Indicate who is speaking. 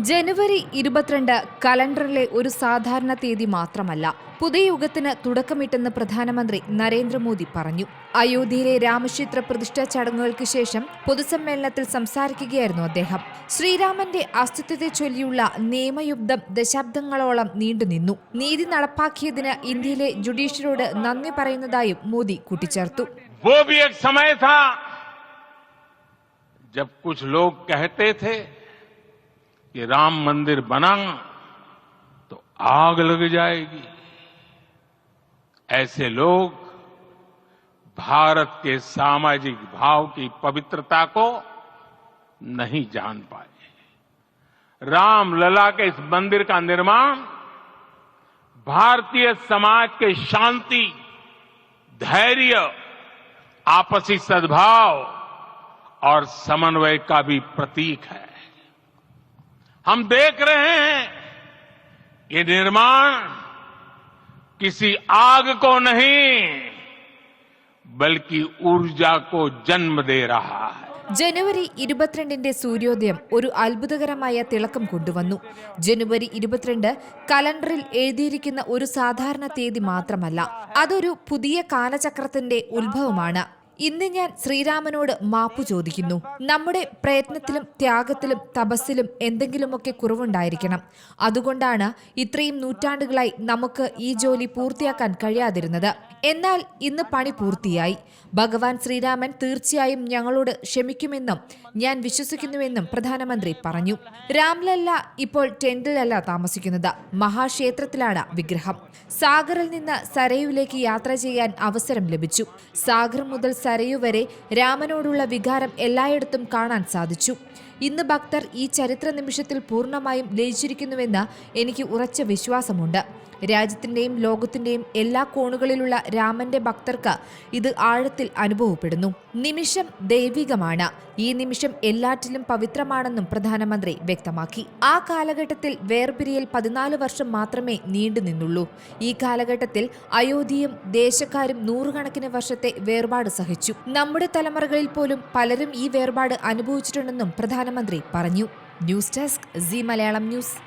Speaker 1: ജനുവരി ഇരുപത്തിരണ്ട് കലണ്ടറിലെ ഒരു സാധാരണ തീയതി മാത്രമല്ല പുതിയ യുഗത്തിന് തുടക്കമിട്ടെന്ന് പ്രധാനമന്ത്രി നരേന്ദ്രമോദി പറഞ്ഞു അയോധ്യയിലെ രാമക്ഷേത്ര പ്രതിഷ്ഠാ ചടങ്ങുകൾക്ക് ശേഷം പൊതുസമ്മേളനത്തിൽ സംസാരിക്കുകയായിരുന്നു അദ്ദേഹം ശ്രീരാമന്റെ അസ്തിത്വത്തെ ചൊല്ലിയുള്ള നിയമയുദ്ധം ദശാബ്ദങ്ങളോളം നീണ്ടുനിന്നു നീതി നടപ്പാക്കിയതിന് ഇന്ത്യയിലെ ജുഡീഷ്യറോട് നന്ദി പറയുന്നതായും മോദി കൂട്ടിച്ചേർത്തു
Speaker 2: वो भी एक समय था जब कुछ लोग कहते थे कि राम मंदिर बना तो आग लग जाएगी। ऐसे लोग भारत के सामाजिक भाव की पवित्रता को नहीं जान पाए। राम लला के इस मंदिर का निर्माण, भारतीय समाज के शांति, धैर्य, आपसी सद्भाव और समन्वय का भी प्रतीक है। हम देख रहे हैं ये निर्माण किसी आग को नहीं बल्कि ऊर्जा को जन्म दे रहा है
Speaker 1: ജനുവരി ഇരുപത്തിരണ്ടിന്റെ സൂര്യോദയം ഒരു അത്ഭുതകരമായ തിളക്കം കൊണ്ടുവന്നു ജനുവരി ഇരുപത്തിരണ്ട് കലണ്ടറിൽ എഴുതിയിരിക്കുന്ന ഒരു സാധാരണ തീയതി മാത്രമല്ല അതൊരു പുതിയ കാലചക്രത്തിന്റെ ഉത്ഭവമാണ് ഇന്ന് ഞാൻ ശ്രീരാമനോട് മാപ്പു ചോദിക്കുന്നു. നമ്മുടെ പ്രയത്നത്തിലും ത്യാഗത്തിലും തപസ്സിലും എന്തെങ്കിലുമൊക്കെ കുറവുണ്ടായിരിക്കണം. അതുകൊണ്ടാണ് ഇത്രയും നൂറ്റാണ്ടുകളായി നമുക്ക് ഈ ജോലി പൂർത്തിയാക്കാൻ കഴിയാതിരുന്നത്. എന്നാൽ ഇന്ന് പണി പൂർത്തിയായി. ഭഗവാൻ ശ്രീരാമൻ തീർച്ചയായും ഞങ്ങളോട് ക്ഷമിക്കുമെന്നും ഞാൻ വിശ്വസിക്കുന്നുവെന്നും പ്രധാനമന്ത്രി പറഞ്ഞു. രാംലല്ല ഇപ്പോൾ ടെന്റിലല്ല താമസിക്കുന്നത്. മഹാക്ഷേത്രത്തിലാണ് വിഗ്രഹം. സാഗറിൽ നിന്ന് സരയുവിലേക്ക് യാത്ര ചെയ്യാൻ അവസരം ലഭിച്ചു. സാഗർ മുതൽ സരയു വരെ രാമനോടുള്ള വികാരം എല്ലായിടത്തും കാണാൻ സാധിച്ചു. ഇന്ന് ഭക്തർ ഈ ചരിത്ര നിമിഷത്തിൽ പൂർണമായും ലയിച്ചിരിക്കുന്നുവെന്ന് എനിക്ക് ഉറച്ച വിശ്വാസമുണ്ട്. രാജ്യത്തിന്റെയും ലോകത്തിന്റെയും എല്ലാ കോണുകളിലുള്ള രാമന്റെ ഭക്തർക്ക് ഇത് ആഴത്തിൽ അനുഭവപ്പെടുന്നു. നിമിഷം ദൈവികമാണ്. ഈ നിമിഷം എല്ലാറ്റിലും പവിത്രമാണെന്നും പ്രധാനമന്ത്രി വ്യക്തമാക്കി. ആ കാലഘട്ടത്തിൽ വേർപിരിയൽ പതിനാല് വർഷം മാത്രമേ നീണ്ടു നിന്നുള്ളൂ. ഈ കാലഘട്ടത്തിൽ അയോധ്യയും ദേശക്കാരും നൂറുകണക്കിന് വർഷത്തെ വേർപാട് സഹിച്ചു. നമ്മുടെ തലമുറകളിൽ പോലും പലരും ഈ വേർപാട് അനുഭവിച്ചിട്ടുണ്ടെന്നും പ്രധാനമന്ത്രി പറഞ്ഞു. News desk Zee Malayalam news.